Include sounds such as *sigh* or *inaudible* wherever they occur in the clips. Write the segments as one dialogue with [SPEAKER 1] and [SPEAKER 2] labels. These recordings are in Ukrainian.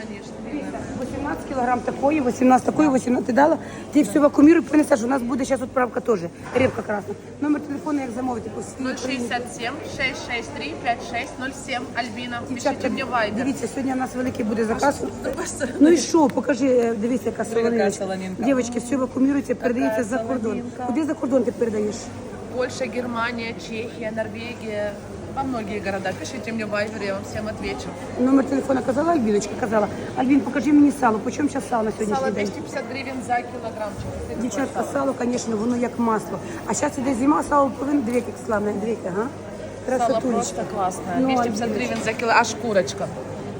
[SPEAKER 1] Конечно.
[SPEAKER 2] Дивіться, 18 кілограм такої, 18 такої, 18 ти дала. Ти все вакууміруй, принесеш. У нас буде зараз відправка теж. Рибка красна. Номер телефону, як замовити, по всій
[SPEAKER 1] 067 663 5607 Альбина.
[SPEAKER 2] Дівчатка,
[SPEAKER 1] Пишите мне вайбер.
[SPEAKER 2] дивіться, сьогодні у нас великий буде заказ. Ну і що, покажи, е, дивіться, яка
[SPEAKER 1] солонинка.
[SPEAKER 2] Дівчатки, все вакуумірується, передається за кордон. Куди за кордон ти передаєш?
[SPEAKER 1] Польша, Германия, Чехия, Норвегия. Во многие города. Пишите мне в вайбер, я вам всем отвечу.
[SPEAKER 2] Номер телефона казала Альбиночка, казала. Альбин, покажи мені сало. Почем сейчас сало на сьогоднішній
[SPEAKER 1] Сало
[SPEAKER 2] день?
[SPEAKER 1] 250 гривен за килограммчик. Смотрите,
[SPEAKER 2] Дівчатка,
[SPEAKER 1] сало.
[SPEAKER 2] сало, звісно, воно як масло. А зараз іде зима, сало повинно, дивіться, як славне, дивіться, ага.
[SPEAKER 1] Сало
[SPEAKER 2] Красотулечка.
[SPEAKER 1] просто классное.
[SPEAKER 2] Ну,
[SPEAKER 1] 250
[SPEAKER 2] Альбиночка.
[SPEAKER 1] гривен за кило. Аж курочка.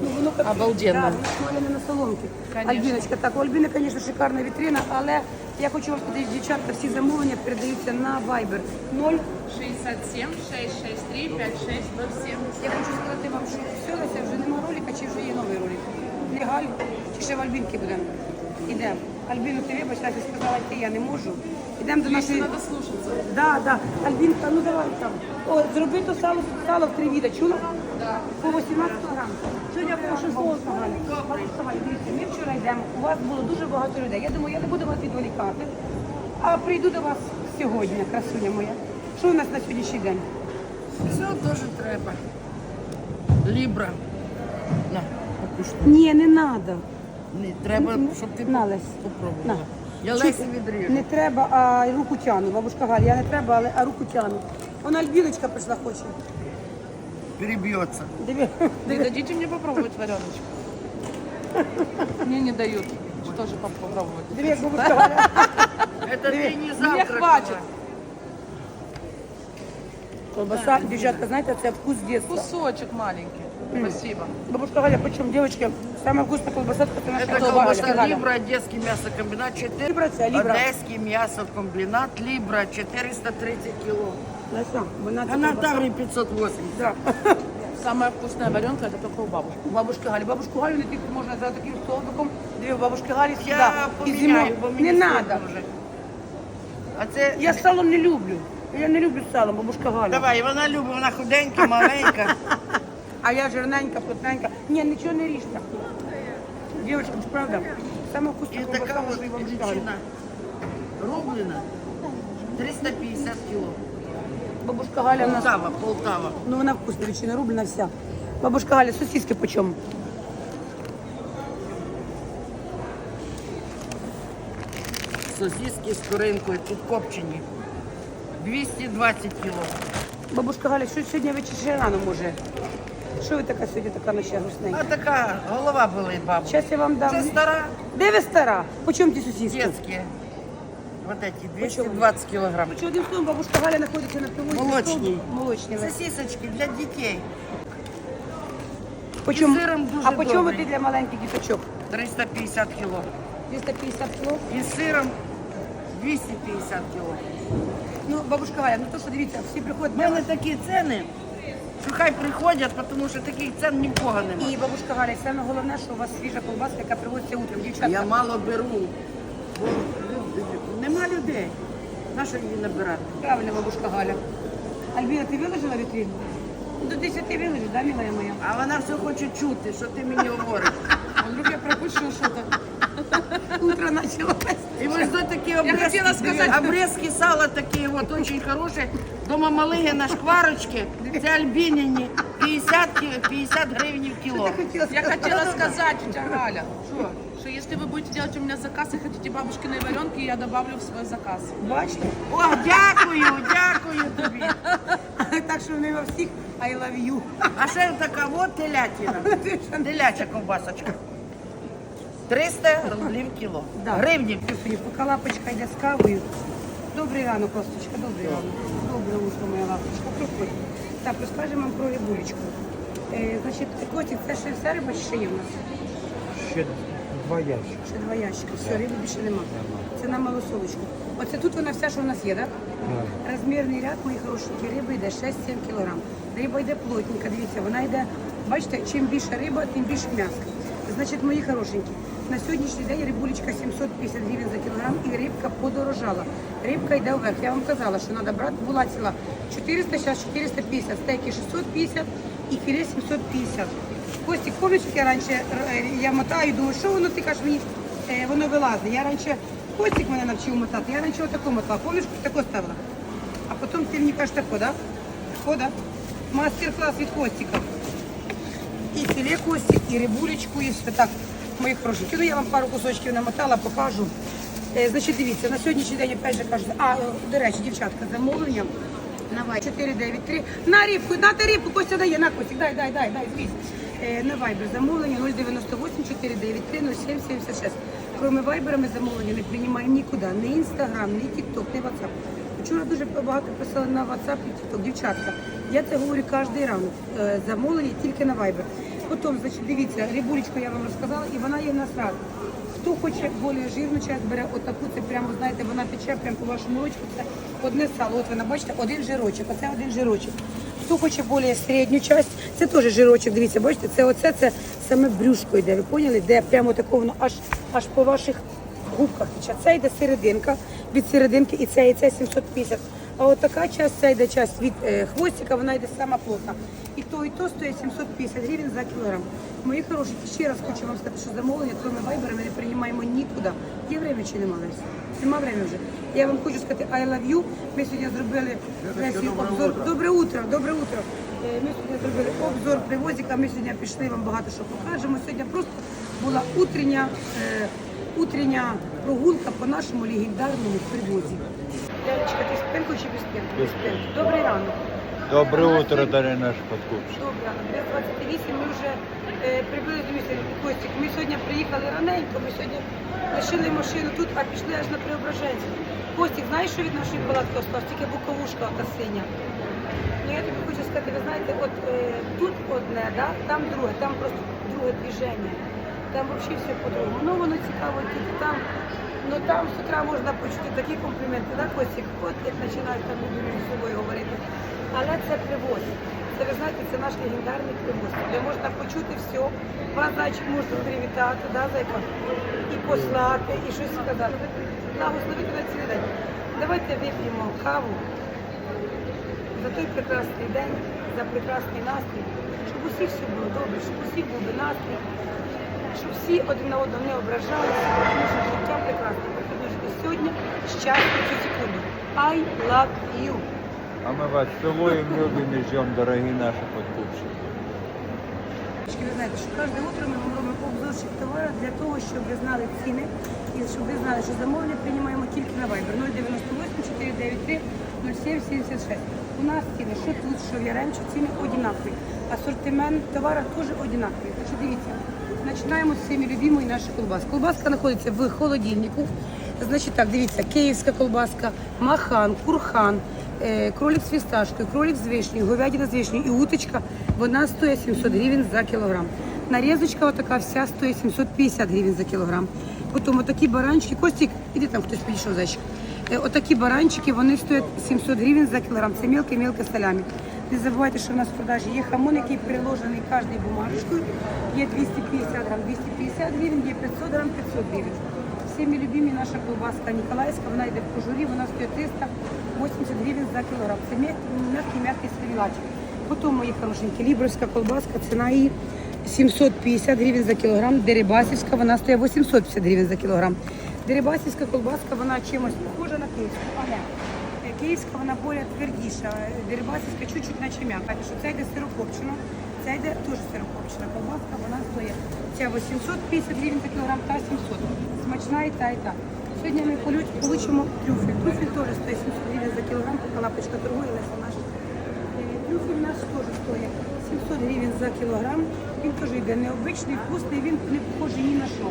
[SPEAKER 2] Ну, воно як-
[SPEAKER 1] Обалденно.
[SPEAKER 2] Да, на соломки. Альбіночка, так, у Альбіни, звісно, шикарна вітрина, але я хочу вам сказати, дівчатка, всі замовлення передаються на Viber 0.
[SPEAKER 1] 67 663 5607.
[SPEAKER 2] Я хочу сказати вам, що все, Леся, вже нема ролика, чи вже є новий ролик? Легаль, чи ще в Альбінки будемо? Ідемо. Альбіну, ти вибач, я тобі сказала, ти я не можу. Ідемо до нашої...
[SPEAKER 1] Надо слушаться.
[SPEAKER 2] Да, да. Альбінка, ну давай там. О, зроби то сало, сало в три віда, чула? По 18 грам. Сьогодні по 6 грам. Дивіться, ми вчора йдемо, у вас було дуже багато людей. Я думаю, я не буду вас відволікати, а прийду до вас сьогодні, красуня моя. Що у нас на сьогоднішній день?
[SPEAKER 3] Все дуже треба. Лібра. На, покушай.
[SPEAKER 2] Ні, не треба.
[SPEAKER 3] Не, треба, щоб ти
[SPEAKER 2] На, Лесь.
[SPEAKER 3] попробувала.
[SPEAKER 2] На.
[SPEAKER 3] Я
[SPEAKER 2] Чуть-
[SPEAKER 3] Лесі відріжу.
[SPEAKER 2] Не треба, а руку тяну. Бабушка Галя, я не треба, але а руку тяну. Вона Альбіночка прийшла хоче.
[SPEAKER 3] Переб'ється.
[SPEAKER 2] Диви,
[SPEAKER 1] Не дадите мне попробовать вареночку? Мне не дают. Что же попробовать?
[SPEAKER 2] диви, як бабушка Галя.
[SPEAKER 3] Это ти не
[SPEAKER 1] Мне
[SPEAKER 3] завтра.
[SPEAKER 1] хватит.
[SPEAKER 2] Колбаса, дівчатка, знаєте, це вкус дитинства.
[SPEAKER 1] Кусочек маленький. Спасибо.
[SPEAKER 2] Бабушка Галя, почем, девочки, самая вкусная колбаса, это наша
[SPEAKER 3] Это
[SPEAKER 2] колбаса.
[SPEAKER 3] колбаса
[SPEAKER 2] Галя.
[SPEAKER 3] Либра, Одесский мясокомбинат 4.
[SPEAKER 2] Либра це, Либра.
[SPEAKER 3] Одеський м'ясокомбінат Либра 430 кіло.
[SPEAKER 2] Леся, вона це
[SPEAKER 3] А на
[SPEAKER 2] колбаса.
[SPEAKER 3] Таврі 580.
[SPEAKER 2] Да. *laughs*
[SPEAKER 1] Самая вкусная варенка это только у бабушки.
[SPEAKER 2] У бабушки Галі. Бабушку Галю не тільки можна за таким столбиком. Дві у бабушки Галі
[SPEAKER 3] Я
[SPEAKER 2] сюди. І
[SPEAKER 3] поміняю,
[SPEAKER 2] зимою.
[SPEAKER 3] бо мені
[SPEAKER 2] Не треба.
[SPEAKER 3] вже. А це...
[SPEAKER 2] Я салом не люблю. Я не люблю салом, бабушка Галя.
[SPEAKER 3] Давай, вона любить, вона худенька, маленька. *laughs*
[SPEAKER 2] А я жирненька, плотненька. Ні, нічого не ріжте. Дівчатка, це правда. Саме
[SPEAKER 3] І
[SPEAKER 2] вкусна
[SPEAKER 3] така
[SPEAKER 2] може,
[SPEAKER 3] от
[SPEAKER 2] і бабушка Галя.
[SPEAKER 3] величина. Рублена 350 кіло.
[SPEAKER 2] Бабушка Галя в нас,
[SPEAKER 3] Полтава, Полтава.
[SPEAKER 2] ну вона вкусна, ветчина рублена вся. Бабушка Галя, сосиски по чому?
[SPEAKER 3] Сосиски з коринкою, тут копчені. 220 кіло.
[SPEAKER 2] Бабушка Галя, що сьогодні ще рано може? Що ви така сьогодні така ноча грустненька?
[SPEAKER 3] А така голова болить, баба.
[SPEAKER 2] Зараз я вам дам.
[SPEAKER 3] Це стара,
[SPEAKER 2] Де ви стара? По чому ті сосиски?
[SPEAKER 3] детські. Вот эти 220 кілограм.
[SPEAKER 2] Чи одним словом, бабушка Галя знаходиться на привозі?
[SPEAKER 3] Молочній.
[SPEAKER 2] Молочні. ви.
[SPEAKER 3] Сосисочки для дітей.
[SPEAKER 2] По чому?
[SPEAKER 3] Сиром дуже
[SPEAKER 2] а по чому
[SPEAKER 3] добрий.
[SPEAKER 2] ти для маленьких діточок?
[SPEAKER 3] 350 кіло.
[SPEAKER 2] 250 кіло?
[SPEAKER 3] І з сиром 250 кіло.
[SPEAKER 2] Ну, бабушка Галя, ну то що дивіться, всі приходять.
[SPEAKER 3] У мене такі ціни, що хай приходять, тому що таких цін нікого немає.
[SPEAKER 2] І бабушка Галя, саме головне, що у вас свіжа колбаска, яка привозиться утром. Дівчатка,
[SPEAKER 3] Я мало беру, бо нема людей. На що її набирати?
[SPEAKER 2] правильно, бабушка Галя. Альбіна, ти виложила вітрину? До 10 виложиш, да, милая моя?
[SPEAKER 3] А вона все хоче чути, що ти мені говориш. *laughs*
[SPEAKER 1] Вдруг я пропущу что-то.
[SPEAKER 2] Утро началось.
[SPEAKER 3] І ось тут такі обрезки,
[SPEAKER 1] хотіла сказати-
[SPEAKER 3] обрезки сала такі от, дуже хороші. Дома Малигина шкварочки, це альбініні, 50, ки- 50 гривень в кіло.
[SPEAKER 1] Я хотела сказать, тетя Галя, что, что если вы будете делать у меня заказ и хотите бабушкиной варенки, я добавлю в свой заказ.
[SPEAKER 2] Бачите?
[SPEAKER 3] О, дякую, дякую тобі. *laughs*
[SPEAKER 2] Так що вони во всіх I love you.
[SPEAKER 3] А ще така от телятина. Теляча ковбасочка. 300 рублів кіло.
[SPEAKER 2] Да.
[SPEAKER 3] Гривні.
[SPEAKER 2] Господи, поки лапочка йде з кавою. Добрий ранок, Косточка, добрий ранок. Добре утро, моя лапочка. Проходь. Так, розкажемо вам про рибулечку. Е, значить, котик, це ще все риба чи ще є в нас?
[SPEAKER 4] Ще два ящики.
[SPEAKER 2] Ще два ящики. Все, риби більше нема. Це на малосолочку. Оце тут вона вся, що в нас є, так? Розмірний ряд, мої хорошенькі, риби йде 6-7 кг. Риба йде плотненька, дивіться, вона йде, бачите, чим більше риба, тим більше м'яска. Значить, мої хорошенькі, на сьогоднішній день рибулечка 750 гривень за кілограм і рибка подорожала. Рибка йде вверх. Я вам казала, що треба брати, була ціла 400, зараз 450, стейки 650 і філе 750. Костік, помниш, як я раніше е, я мотаю, думаю, що воно ти кажеш мені, е, воно вилазить. Я раніше, Костік мене навчив мотати, я раніше отако мотала. Помниш, тако ставила? А потім ти мені кажеш тако, да? Тако, да? Мастер-клас від Костіка. І філе Костік, і рибулечку, і все так. Мої хороші. Ну, я вам пару кусочків намотала, покажу. Е, значить, дивіться, на сьогоднішній день опять же кажуть, а, до речі, дівчатка, замовлення. На 493. На рибку, на рибку, Костя дає, на Костік, дай, дай, дай, дай, звідси. Е, на Viber замовлення 098 493 0776. Кроме ми замовлення не приймаємо нікуди, ні Instagram, ні TikTok, ні WhatsApp. Вчора дуже багато писали на WhatsApp і TikTok. Дівчатка, я це говорю кожен ранок. Е, Замовлення тільки на Viber. Потім, значить, дивіться, рибулечку я вам розказала, і вона є в нас раз. Хто хоче більш жирну часть, бере отаку, це прямо, знаєте, вона тече прямо по вашому ручку, це одне сало. От ви бачите, один жирочок, оце один жирочок. Хто хоче більш середню часть, це теж жирочок, дивіться, бачите, це оце, це саме брюшко йде, ви поняли? Де прямо тако воно аж, аж по ваших губках. Це йде серединка, від серединки і це, і це 750. А от така часть, це йде часть від е, хвостика, вона йде сама плотна. І то, і то стоїть 750 гривень за кілограм. Мої хороші, ще раз хочу вам сказати, що замовлення, кроме вайбера, ми не приймаємо нікуди. Є время чи нема Лесь? Нема время вже. Я вам хочу сказати I love you. Ми сьогодні зробили Лесі, обзор. Добре утро, добре утро. Е, Ми сьогодні зробили обзор привозика. Ми сьогодні пішли вам багато що покажемо. Сьогодні просто була утрення, е, утрення прогулка по нашому легендарному привозі. Лялечка, ти з пинкою чи без пинки?
[SPEAKER 5] Без пинки.
[SPEAKER 2] Добрий ранок.
[SPEAKER 5] Доброе утро, дорогие наши подкупщики.
[SPEAKER 2] Добре, без 28 ми вже е, прибули до міста Костік. Ми сьогодні приїхали раненько, ми сьогодні лишили машину тут, а пішли аж на Преображенськ. Костік, знаєш, що від нашої палатки осталось? Тільки боковушка та синя. Ну я тобі хочу сказати, ви знаєте, от е, тут одне, да? там друге, там просто друге движення. Там взагалі все по-другому. Ну воно цікаво тільки там. Ну там з утра можна почути такі компліменти, да, Костік? От як починають там люди між собою говорити. Але це привоз. Це ви знаєте, це наш легендарний привоз, де можна почути все. Вас зайчик можна привітати, да, зайка? і послати, і щось сказати. Благословити на цілий день. Давайте вип'ємо каву за той прекрасний день, за прекрасний настрій, щоб усіх все було добре, щоб усіх був настрій, щоб всі один на одного не ображалися, тому що життя прекрасне. Потрібно жити сьогодні, щастя цю секунду. I love you.
[SPEAKER 5] А мы вас целуем, любим и ждем, дорогие наши подкупщики.
[SPEAKER 2] Ви знаєте, що кожне утро ми вам робимо обзорчик товару для того, щоб ви знали ціни і щоб ви знали, що замовлення приймаємо тільки на Viber 098 493 0776. У нас ціни, що тут, що в Яремчу, ціни однакові. Асортимент товару теж однаковий. Так що дивіться, починаємо з всіми любимої нашої колбаски. Колбаска знаходиться в холодильнику. Значить так, дивіться, київська колбаска, махан, курхан, е, кролик з фісташкою, кролик з вишнею, говядина з вишнею і уточка, вона стоїть 700 гривень за кілограм. Нарізочка отака вся стоїть 750 гривень за кілограм. Потім отакі баранчики, Костік, іди там хтось підійшов зайчик. Е, Отакі баранчики, вони стоять 700 гривень за кілограм. Це мілке-мілке салямі. Не забувайте, що в нас в продажі є хамон, який приложений кожною бумажечкою. Є 250 грам, 250 гривень, є 500 грам, 500 гривень. Всіми любимі наша колбаска Ніколаївська, вона йде в кожурі, вона стоїть 380 гривень за кілограм. Це м'який-м'який сервілачик. Потім, мої хорошенькі, лібровська колбаска, ціна її 750 гривень за кілограм. Дерибасівська, вона стоїть 850 гривень за кілограм. Дерибасівська колбаска, вона чимось похожа на київську, але київська вона більш твердіша, дерибасівська чуть-чуть наче м'яка. Що це йде сирокопчена, це йде теж сирокопчена колбаска, вона стоїть ця 850 гривень за кілограм, та 700. Смачна і та, і та. Сьогодні ми получимо трюфель. Трюфель теж стоїть 700 гривень за кілограм, поки лапочка торгує, Леся наша. Е, Трюфель наш теж стоїть 700 гривень за кілограм. Він теж йде необичний, вкусний, він не похожий ні на що.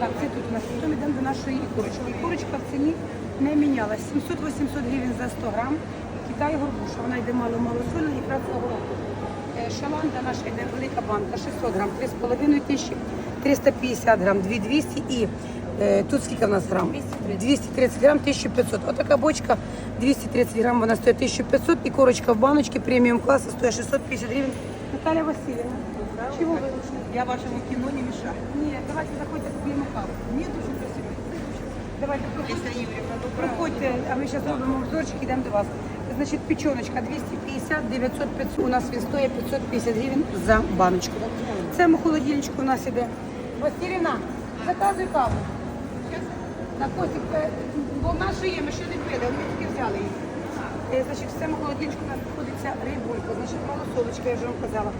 [SPEAKER 2] Так, це тут у нас. Потім йдемо до нашої ікорочки. Ікорочка в ціні не мінялась. 700-800 гривень за 100 грам. Китай горбуша, вона йде мало-мало сольна і гороху. Е, Шаланда наша йде велика банка, 600 грам, 3,5 тисячі, 350 грам, 2200 і е, тут скільки в нас грам? 230 грам, 1500. Отака бочка 230 грам, вона стоїть 1500 і корочка в баночці преміум класу стоїть 650 гривень. Наталя Васильівна, чого ви вийшли?
[SPEAKER 6] Я вашему кино не мешаю.
[SPEAKER 2] Ні, давайте заходьте каву.
[SPEAKER 6] Мне дуже красиво.
[SPEAKER 2] Давайте проходьте. Проходьте, а ми зараз робимо обзорчик, йдемо до вас. Значить, печеночка 250, 900, 500. У нас він стоїть 550 гривень за баночку. В цьому холодильничку у нас іде. Василіна, заказуй каву. На котик, е, бо в нас є, ми ще не пили, ми тільки взяли її. Е, Значить, в цьому холодильничку у нас знаходиться рибулька, значить, малосолочка, я вже вам казала.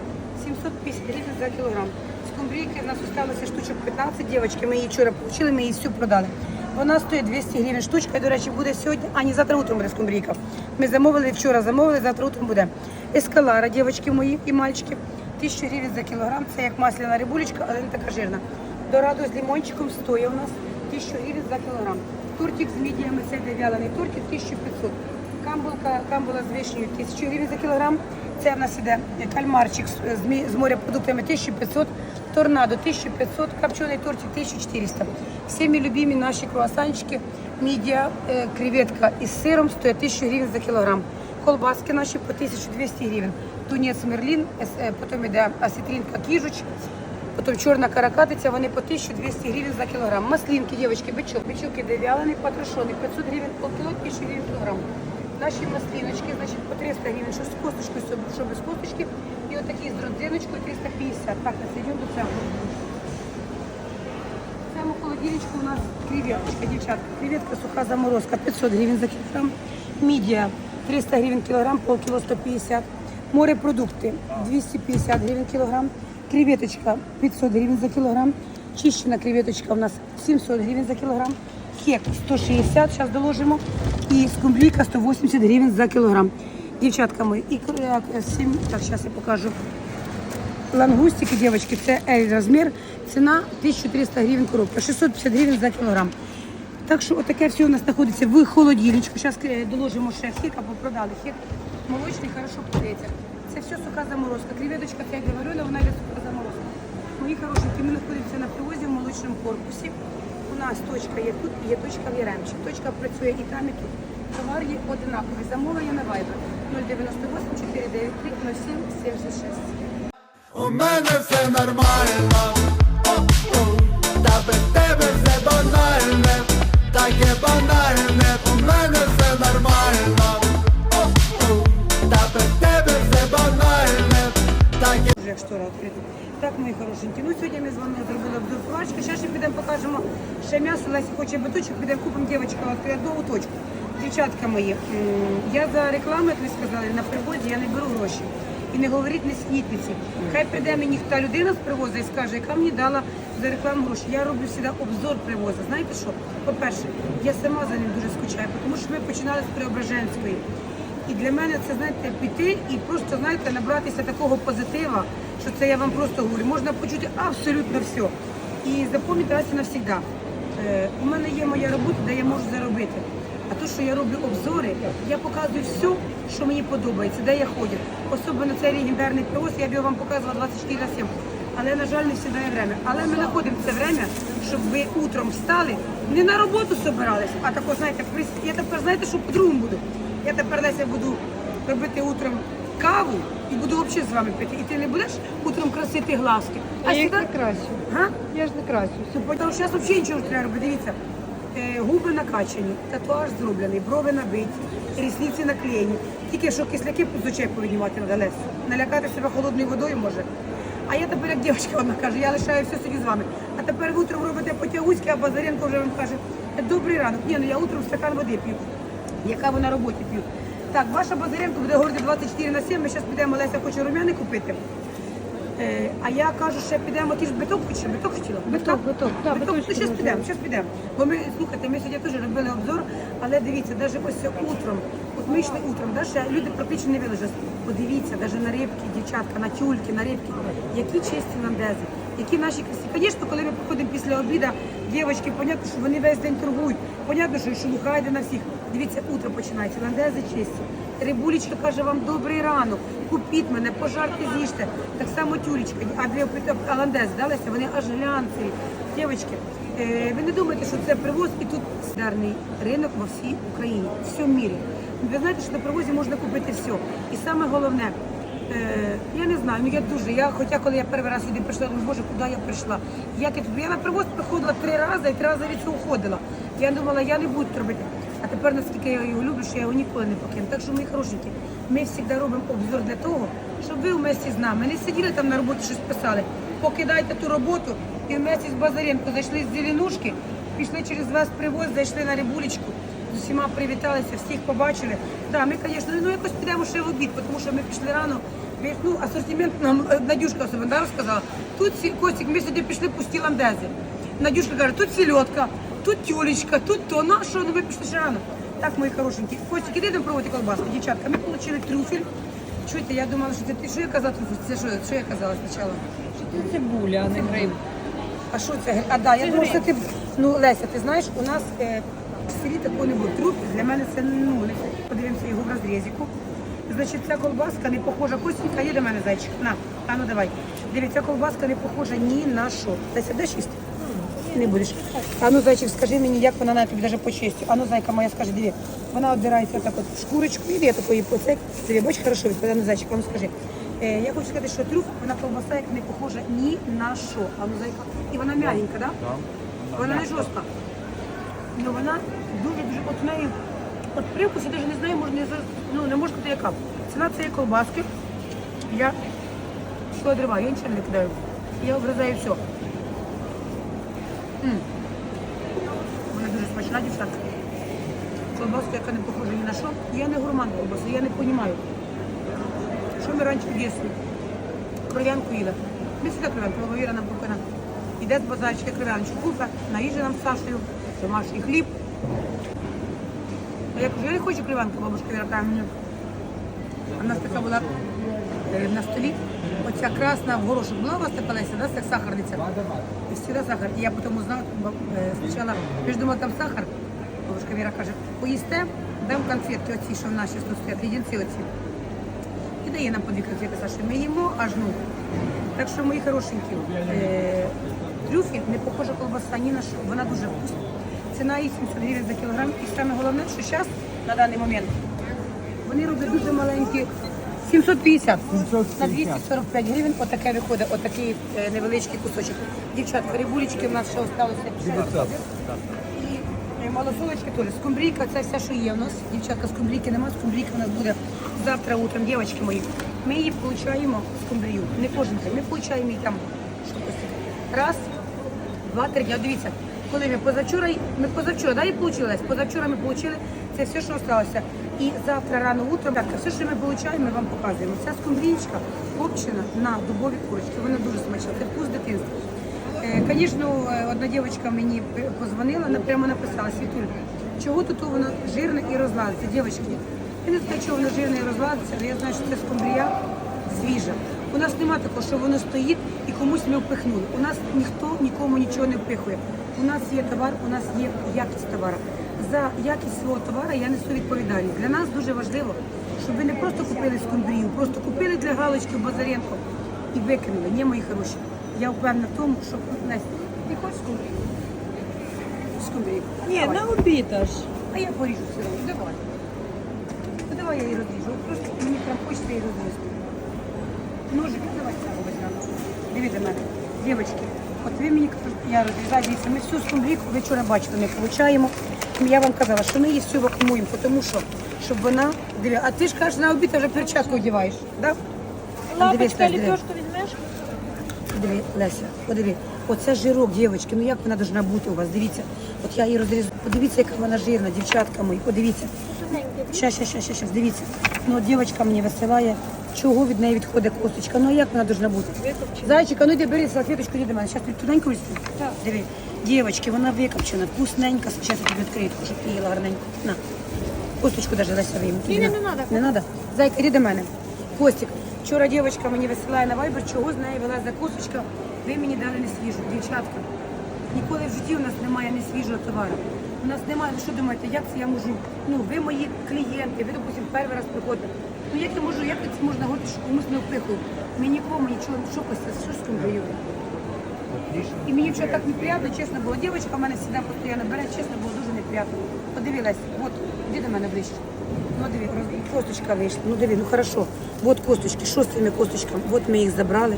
[SPEAKER 2] 750 гривень за кілограм. Скумбрійки в нас залишилося штучок 15, дівчатки, ми її вчора получили, ми її всю продали. Вона стоїть 200 гривень штучка, і, до речі, буде сьогодні, а не завтра утром буде скумбрійка. Ми замовили, вчора замовили, завтра утром буде. Ескалара, дівчатки мої і мальчики, 1000 гривень за кілограм, це як масляна рибулечка, але не така жирна. Дорадо з лимончиком стоїть у нас 1000 гривень за кілограм. Тортик з мідіями, це йде вялений тортик 1500. Камбулка, камбула з вишнею 1000 гривень за кілограм. Це в нас іде кальмарчик з, з морепродуктами 1500, торнадо 1500, копчений тортик 1400. Всі мої любимі наші круасанчики, мідія, е, креветка із сиром стоять 1000 гривень за кілограм. Колбаски наші по 1200 гривень. Тунець мерлін, ес- е, потім іде осетринка кіжуч, Потім чорна каракатиця, вони по 1200 гривень за кілограм. Маслинки, дівчатки, бичок. Бичок іде вялений, патрушоний, 500 гривень полкіло, 1000 гривень кілограм. Наші маслиночки, значить, по 300 гривень, що з косточкою, що без косточки. І отакі з родзиночкою 350. Так, на до цього. В цьому холодильничку у нас креветочка, дівчатка. Креветка суха заморозка 500 гривень за кілограм. Мідія 300 гривень кілограм, полкіло 150. Морепродукти 250 гривень кілограм. Креветочка 500 гривень за кілограм. Чищена креветочка у нас 700 гривень за кілограм. Кек 160, зараз доложимо. І скумбрійка 180 гривень за кілограм. Дівчатка мої, і кр- е, сім, так, зараз я покажу. Лангустики, девочки, це L розмір. Ціна 1300 гривень коробка, 650 гривень за кілограм. Так що отаке все у нас знаходиться в холодильничку. Зараз доложимо ще хік, або продали хік. Молочний хорошо подається. Це все суха заморозка. Креветочка, це я говорю, вона йде суха заморозка. Мої хорошенькі, ми знаходимося на привозі в молочному корпусі. У нас точка є тут є точка в Яремчі. Точка працює і там, і тут. Товар є одинаковий. Замовлення на Viber 098 493 07 76.
[SPEAKER 6] У мене все нормально, та без тебе все банальне, таке банальне, у мене все нормально, та без тебе все банальне, таке.
[SPEAKER 2] Вже штора відкрита. Так, мої хорошенькі. Ну сьогодні ми з вами зробили обзор курочки. Ще ще підемо покажемо ще м'ясо. Лесі хоче биточок, підемо купимо дівчинка одну точку. Дівчатка мої, я за рекламу, як ви сказали, на привозі я не беру гроші. І не говоріть не снітниці. Хай прийде мені та людина з привозу і скаже, яка мені дала за рекламу гроші. Я роблю завжди обзор привозу. Знаєте що? По-перше, я сама за ним дуже скучаю, тому що ми починали з Преображенської. І для мене це, знаєте, піти і просто, знаєте, набратися такого позитива, що це я вам просто говорю. Можна почути абсолютно все. І запам'ятати раз. Е, у мене є моя робота, де я можу заробити. А то, що я роблю обзори, я показую все, що мені подобається, де я ходжу. Особливо цей легендарний привоз, я б його вам показувала 24 на 7. Але, на жаль, не завжди є время. Але ми знаходимо це время, щоб ви утром встали, не на роботу собирались, а тако, знаєте, я тепер, знаєте, що по-другому буду. Я тепер Леся буду робити утром каву і буду взагалі з вами пити. І ти не будеш утром красити глазки.
[SPEAKER 7] А я їх не красю.
[SPEAKER 2] Га?
[SPEAKER 7] Я ж не красю.
[SPEAKER 2] Тому що зараз взагалі нічого не треба робити. Дивіться, губи накачані, татуаж зроблений, брови набиті, рісниці наклеєні. Тільки що кисляки з очей повіднімати треба. Налякати себе холодною водою може. А я тепер, як дівчинка, вона каже, я лишаю все собі з вами. А тепер утром робите потягуськи, а Базаренко вже вам каже, добрий ранок. Ні, ну я утром стакан води п'ю. Яка ви на роботі п'ю. Так, ваша Базаренко буде говорити 24 на 7, ми зараз підемо, Леся хоче румяни купити. Е, а я кажу, що підемо, ти ж биток чи биток хотіла?
[SPEAKER 7] Биток, биток, так,
[SPEAKER 2] биток. Ну,
[SPEAKER 7] биточки
[SPEAKER 2] зараз
[SPEAKER 7] можна.
[SPEAKER 2] підемо, зараз підемо. Бо ми, слухайте, ми сьогодні теж робили обзор, але дивіться, навіть ось утром, от ми йшли утром, да, ще люди практично не вилежать. Подивіться, навіть на рибки, дівчатка, на тюльки, на рибки, які чисті ландези, які наші красі. Звісно, коли ми приходимо після обіду, дівчатки, понятно, що вони весь день торгують. Понятно, що шелуха йде на всіх. Дивіться, утро починається, ландези чисті. Рибулечка каже вам добрий ранок, купіть мене, пожарте, з'їжте. Так само тюлечка, а дві а ландези, далися, вони аж глянцеві. Дівчатки, е, ви не думаєте, що це привоз і тут дарний ринок во всій Україні, в всьому мірі. Ви знаєте, що на привозі можна купити все. І саме головне, е, я не знаю, ну я дуже. Я, хоча коли я перший раз сюди прийшла, думаю, боже, куди я прийшла? Я, тут- я на привоз приходила три рази і три рази від цього уходила. Я думала, я не буду робити. А тепер, наскільки я його люблю, що я його ніколи не покину. Так що, мої хорошенькі, ми завжди робимо обзор для того, щоб ви вместе з нами не сиділи там на роботі, щось писали. Покидайте ту роботу і вместе з Базаренко зайшли з Зеленушки, пішли через вас привоз, зайшли на рибулечку, з усіма привіталися, всіх побачили. Так, ми, звісно, ну якось підемо ще в обід, тому що ми пішли рано. Ну, асортимент нам е, Надюшка особливо да, розказала. Тут Костік, ми сюди пішли пусті ландези. Надюшка каже, тут сільотка, тут тюлечка, тут то. Ну, а що, ну ви пішли ще рано. Так, мої хорошенькі. Костік, іди там проводити колбаску. Дівчатка, ми отримали трюфель. Чуєте, я думала, що це ти що я казала трюфель? Це що, що я казала спочатку?
[SPEAKER 1] Це цибуля, а не гриб.
[SPEAKER 2] А що це? А да, я думаю, що ти. Ну, Леся, ти знаєш, у нас е, в селі такого не було. Труп для мене це ну, не подивимося його в розрізіку. Значить, ця колбаска не похожа. Костенька, є до мене зайчик. На, а ну давай. Дивіться, колбаска не похожа ні на що. Леся, де їсти? Не будеш. А ну, зайчик, скажи мені, як вона на тобі навіть по честі. А ну, зайка моя, скажи, диви. Вона отдирається так от в шкурочку, і я такої поцек. Диви, бач, хорошо відповідає, ну, зайчик, а ну скажи. Е, я хочу сказати, що трюф, вона колбаса, як не похожа ні на що. А ну, зайка. І вона м'ягенька, так? Да? Вона не жорстка. Ну вона дуже-дуже от неї, от привкус, я навіть не знаю, можна ну, не можу сказати яка. Ціна цієї колбаски. Я все одриваю, я нічого не кидаю. Я обрізаю все. М. Вона дуже смачна, дівчатка. Колбаска, яка не похожа ні на що. Я не гурман колбаси, я не розумію. Що ми раніше дітстві? Кров'янку їла. Ми сюди кров'янку, баба Віра нам купила. Іде з базарчика кров'яночку купа, наїжджа нам з Сашею, домашній хліб. А я кажу, я не хочу кров'янку, бабушка Віра мені. В нас така була е, на столі, оця красна в горошок була у вас така Леся, да, це сахарниця? І всегда сахар. І я потім узнала, е, спочатку, я ж думала, там сахар. Бабушка Віра каже, поїсте, дам конфетки оці, що в нас тут стоять, леденці оці. І дає нам по дві конфети, Саша. Ми їмо аж ну. Так що, мої хорошенькі, е, трюфель не похожа колбаса ні на що. Вона дуже вкусна. Ціна її 700 гривень за кілограм. І саме головне, що зараз, на даний момент, вони роблять дуже маленькі. 750. На 245 гривень отаке виходить, отакий е, невеличкий кусочок. Дівчатка, рибулечки в нас ще залишилося 50. І е, малосолочки теж. Скумбрійка, це все, що є в нас. Дівчатка, скумбрійки немає, скумбрійка у нас буде завтра утром, дівчатки мої. Ми її получаємо скумбрію. Не кожен день. Ми получаємо її там. Що Раз, два, три дня. Дивіться, коли ми позавчора, ми позавчора, да, і получилось? Позавчора ми отримали це все, що залишилося. І завтра рано утром, так, все, що ми отримуємо, ми вам показуємо. Ця скумбрічка копчена на дубові курочки. Вона дуже смачна. Це вкус дитинства. Е, Звісно, е, одна дівчинка мені позвонила, на- прямо написала, Світуль, чого тут воно жирне і розлазиться, дівчатки. Я не знаю, чого воно жирне і розлазиться, але я знаю, що це скумбрія свіжа. У нас немає такого, що воно стоїть і комусь ми впихнули. У нас ніхто нікому нічого не впихує. У нас є товар, у нас є якість товару. За якість свого товару я несу відповідальність. Для нас дуже важливо, щоб ви не просто купили скумбрію, просто купили для галочки в Базаренко і викинули. Ні, мої хороші. Я впевнена в тому, що Настя, ти хочеш скумбрію? Скумбрію.
[SPEAKER 1] Ні,
[SPEAKER 2] Давай.
[SPEAKER 1] на обід аж.
[SPEAKER 2] А я поріжу все одно. Давай. Ну давай я її розріжу. От Просто мені прям хочеться її розрізати. Ножик, давай цього візьмемо. Дивіться мене. Дівчатки, от ви мені я розрізаю, дивіться, ми всю скумбрійку, ви вчора бачили, ми получаємо. Я вам казала, що ми її всю вакуумуємо, тому що, щоб вона, диви, а ти ж кажеш, на обід вже перчатку одягаєш, так? Да? Лесь, диви.
[SPEAKER 1] візьмеш?
[SPEAKER 2] Диви, Леся, подиви. Оце жирок, дівчатки. Ну як вона должна бути у вас? Дивіться. От я її розрізаю. Подивіться, яка вона жирна, дівчатка мої. Подивіться. Щас, щас, щас, щас, щас. Дивіться. Ну, от дівчатка мені висилає, чого від неї відходить косточка. Ну а як вона должна бути? Зайчика, ну йди бери салфеточку, йди до мене. Зараз тобі тоненько візьму. Диви. Дівчатки, вона викопчена, вкусненька. Зараз я тобі відкрию, щоб ти їла гарненько. На. Косточку даже Леся вийму. Ні, не, треба. Не треба? Зайка, іди до мене. Костик, вчора дівчинка мені висилає на вайбер, чого з неї вела за косточка. Ви мені дали не свіжу, дівчатка. Ніколи в житті у нас немає не свіжого товару. У нас немає, ви що думаєте, як це я можу? Ну, ви мої клієнти, ви, допустим, перший раз приходите. Ну як я можу, як це можна говорити, що комусь не впихую? Ми нікому нічого, що Костя, що з? І мені вчора так неприємно, чесно було. Дівчинка в мене завжди постійно бере, чесно було дуже неприємно. Подивилась, от, іди до мене ближче. Ну роз- косточка вийшла. Ну диви, ну хорошо. От косточки, що з цими косточками? От ми їх забрали.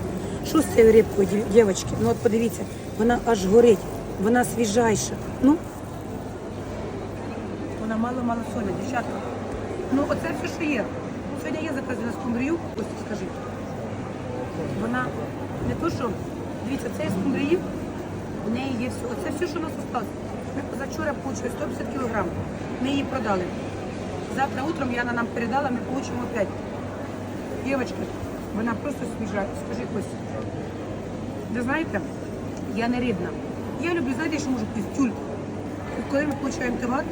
[SPEAKER 2] Що з цією рибкою, дів- дівчатки? Ну от подивіться, вона аж горить, вона свіжайша. Ну, вона мало-мало соля, дівчатка. Ну, оце все, що є. Сьогодні я заказала скумбрію, ось скажи. Вона не то, що, дивіться, це скумбрії, в неї є все. Оце все, що у нас осталось. Ми позавчора получили 150 кг. Ми її продали. Завтра утром Яна нам передала, ми получимо опять. Дівчатки, вона просто свіжа. Скажи Костя. Ви знаєте, я не рибна. Я люблю, знаєте, що можу пити тюльку. Коли ми получаємо товар,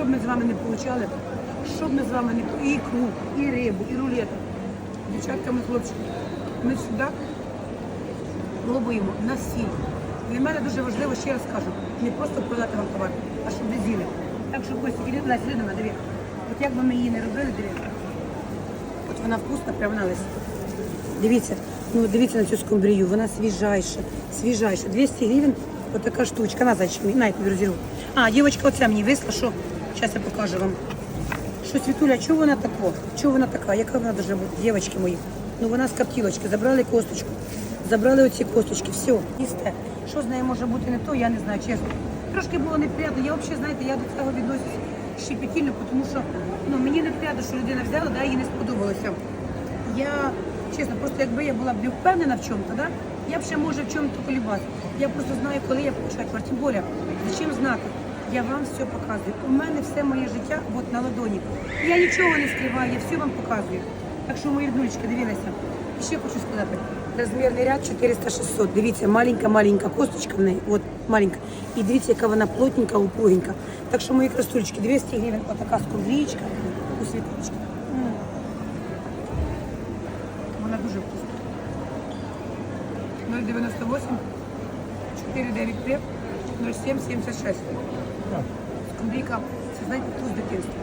[SPEAKER 2] що б ми з вами не получали, що б ми з вами не і ікру, і рибу, і рулет. Дівчатка, ми хлопчики, ми сюди пробуємо на сіль. Для мене дуже важливо, ще раз кажу, не просто продати вам товар, а щоб ви з'їли. Так що Костя, іди Лесь, до диви. От як би ми її не робили, диви. От вона вкусна, прямо на лисі. Дивіться, ну дивіться на цю скумбрію, вона свіжайша, свіжайша. 200 гривень, отака штучка. На зайчик на, я розірву. А, дівчинка, оце мені висла, що? Зараз я покажу вам. Що Світуля, чого вона тако? Чого вона така? Яка вона должна бути? Дівчатки мої. Ну вона з коптілочки, забрали косточку, забрали оці косточки, все, їсте. Що з нею може бути не то, я не знаю, чесно. Трошки було неприємно. Я взагалі, знаєте, я до цього відносюсь щепетільно, тому що ну, мені неприємно, що людина взяла, да, їй не сподобалося. Я, чесно, просто якби я була б не впевнена в чому-то, да, я б ще може в чому-то колібати. Я просто знаю, коли я товар. Тим більше, зачем знати? Я вам все показую. У мене все моє життя от на ладоні. Я нічого не скриваю, я все вам показую. Так що, мої ріднулечки, дивилися. І ще хочу сказати, розмірний ряд 400-600. Дивіться, маленька-маленька косточка в неї, от маленька. І дивіться, яка вона плотненька, упругенька. Так що, мої красулечки, 200 гривень, отака скумбрічка у світочки. Вона дуже вкусна. 098 493 0776. Скумбрійка, це знаєте, вкус дитинства.